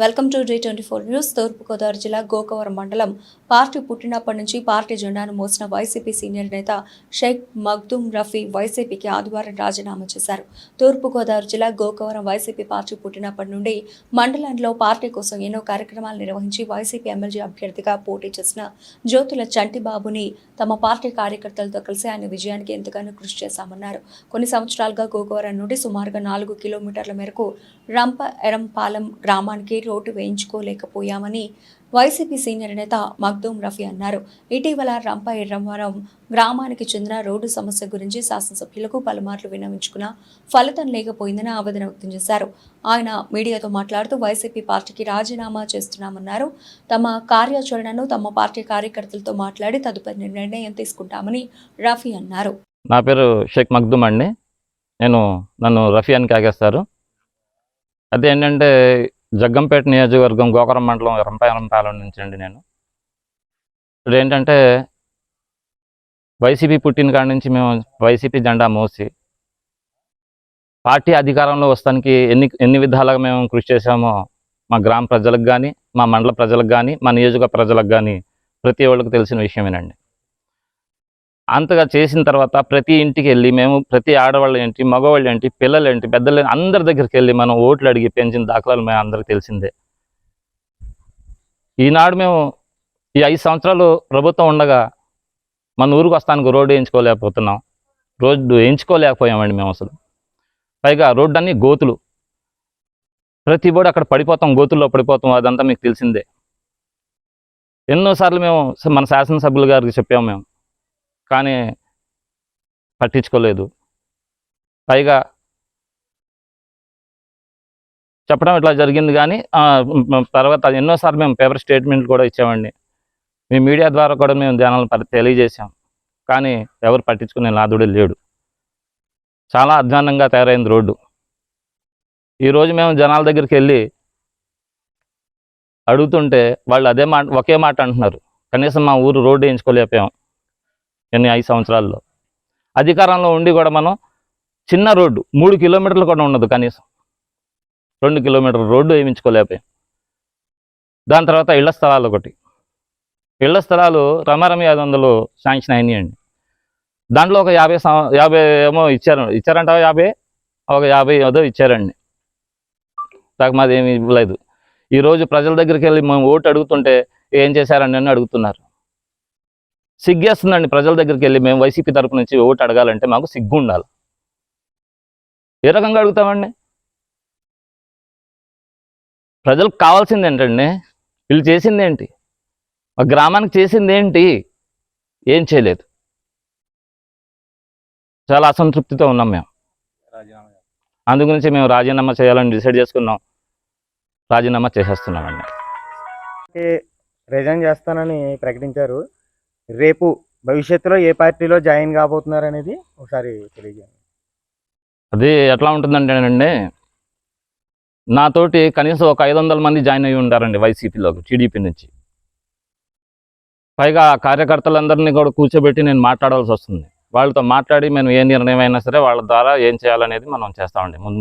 Welcome to day twenty four news. తూర్పుగోదావరి జిల్లా గోకవరం మండలం party పుట్టినప్పటి నుంచి పార్టీ జెండాను మోసిన వైసీపీ సీనియర్ నేత షేక్ మగ్దుమ్ రఫీ వైసీపీకి ఆదివారం రాజీనామా చేశారు. తూర్పుగోదావరి జిల్లా గోకవరం వైసీపీ పార్టీ పుట్టినప్పటి నుండి మండలంలో పార్టీ కోసం ఎన్నో కార్యక్రమాలు నిర్వహించి వైసీపీ ఎమ్మెల్యే అభ్యర్థిగా పోటీ చేసిన జ్యోతుల చంటిబాబుని తమ పార్టీ కార్యకర్తలతో కలిసి ఆయన విజయానికి ఎంతగానో కృషి చేశామన్నారు. కొన్ని సంవత్సరాలుగా గోకవరం నుండి సుమారుగా నాలుగు కిలోమీటర్ల మేరకు రంప ఎరంపాలెం గ్రామానికి రోడ్డు వేయించుకోలేకపోయామని వైసీపీ సీనియర్ నేత మగ్దూమ్ రఫీ అన్నారు. ఇటీవల రంపాయి ఎర్రవరం గ్రామానికి చెందిన రోడ్డు సమస్య గురించి శాసనసభ్యులకు పలుమార్లు విన్నవించుకున్న ఫలితం లేకపోయిందని ఆవేదన వ్యక్తం చేశారు. ఆయన మీడియాతో మాట్లాడుతూ వైసీపీ పార్టీకి రాజీనామా చేస్తున్నామన్నారు. తమ కార్యాచరణను తమ పార్టీ కార్యకర్తలతో మాట్లాడి తదుపరి నిర్ణయం తీసుకుంటామని రఫీ అన్నారు. నా పేరు షేక్ మగ్దూమ్ అండి. నేను నన్ను రఫీ అని కాగేస్తారు. అదే ఏంటంటే జగ్గంపేట నియోజకవర్గం గోకరం మండలం రంపాయలంపాలెం నుంచి అండి నేను. ఇప్పుడు ఏంటంటే వైసీపీ పుట్టిన కాడ నుంచి మేము వైసీపీ జెండా మోసి పార్టీ అధికారంలో వస్తానికి ఎన్ని ఎన్ని విధాలుగా మేము కృషి చేశామో మా గ్రామ ప్రజలకు కానీ మా మండల ప్రజలకు కానీ మా నియోజక ప్రజలకు కానీ ప్రతి ఒళ్ళకి తెలిసిన విషయమేనండి. అంతగా చేసిన తర్వాత ప్రతి ఇంటికి వెళ్ళి మేము ప్రతి ఆడవాళ్ళు ఏంటి మగవాళ్ళు ఏంటి పిల్లలు ఏంటి పెద్దలు అందరి దగ్గరికి వెళ్ళి మనం ఓట్లు అడిగి పెంచిన దాఖలాలు మేము అందరికి తెలిసిందే. ఈనాడు మేము ఈ ఐదు సంవత్సరాలు ప్రభుత్వం ఉండగా మన ఊరికి వస్తానికి రోడ్డు వేయించుకోలేకపోతున్నాం. రోడ్డు వేయించుకోలేకపోయామండి మేము అసలు. పైగా రోడ్డు అన్ని గోతులు. ప్రతి బోడు అక్కడ పడిపోతాం గోతుల్లో పడిపోతాం అదంతా మీకు తెలిసిందే. ఎన్నోసార్లు మేము మన శాసనసభ్యులు గారికి చెప్పాము మేము. కానీ పట్టించుకోలేదు. పైగా చెప్పడం ఇట్లా జరిగింది కానీ తర్వాత ఎన్నోసార్లు మేము పేపర్ స్టేట్మెంట్లు కూడా ఇచ్చామండి మీ మీడియా ద్వారా కూడా మేము జనాలను తెలియజేశాం. కానీ ఎవరు పట్టించుకునే నాదుడే లేడు. చాలా అధ్వానంగా తయారైంది రోడ్డు. ఈరోజు మేము జనాల దగ్గరికి వెళ్ళి అడుగుతుంటే వాళ్ళు అదే మాట ఒకే మాట అంటున్నారు. కనీసం మా ఊరు రోడ్డు వేయించుకోలేకపోయాం. ఎన్ని ఐదు సంవత్సరాల్లో. అధికారంలో ఉండి కూడా మనం చిన్న రోడ్డు మూడు కిలోమీటర్లు కూడా ఉండదు కనీసం. రెండు కిలోమీటర్ల రోడ్డు వేయించుకోలేకపోయాం. దాని తర్వాత ఇళ్ళ స్థలాలు ఒకటి. ఇళ్ళ స్థలాలు రమారమి ఐదు వందలు శాంక్షన్ అయినాయండి. దాంట్లో ఒక యాభై సం- యాభై ఏమో ఇచ్చారు ఇచ్చారంట యాభై? ఒక యాభై ఏదో ఇచ్చారండి. నాకు మాది ఏమి ఇవ్వలేదు ఈరోజు ప్రజల దగ్గరికి వెళ్ళి మేము ఓటు అడుగుతుంటే ఏం చేశారని అని అడుగుతున్నారు. సిగ్గేస్తుందండి ప్రజల దగ్గరికి వెళ్ళి మేము వైసీపీ తరపు నుంచి ఓటు అడగాలంటే మాకు సిగ్గు ఉండాలి ఏ రకంగా అడుగుతామండి? ప్రజలకు కావాల్సింది ఏంటండి? వీళ్ళు చేసింది ఏంటి? మా గ్రామానికి చేసింది ఏంటి? ఏం చేయలేదు. చాలా అసంతృప్తితో ఉన్నాం మేము. అందు గురించి మేము రాజీనామా చేయాలని డిసైడ్ చేసుకున్నాం. రాజీనామా చేసేస్తున్నామండి. రిజైన్ చేస్తానని ప్రకటించారు. రేపు భవిష్యత్తులో ఏ పార్టీలో జాయిన్ కాబోతున్నారు అనేది ఒకసారి తెలియజేయండి. అది ఎట్లా ఉంటుందంటేనండి నాతోటి కనీసం ఒక ఐదు వందల మంది జాయిన్ అయ్యి ఉంటారండి వైసీపీలోకి టీడీపీ నుంచి. పైగా కార్యకర్తలందరినీ కూడా కూర్చోబెట్టి నేను మాట్లాడాల్సి వస్తుంది. వాళ్ళతో మాట్లాడి మేము ఏ నిర్ణయం అయినా సరే వాళ్ళ ద్వారా ఏం చేయాలనేది మనం చేస్తామండి. ముందు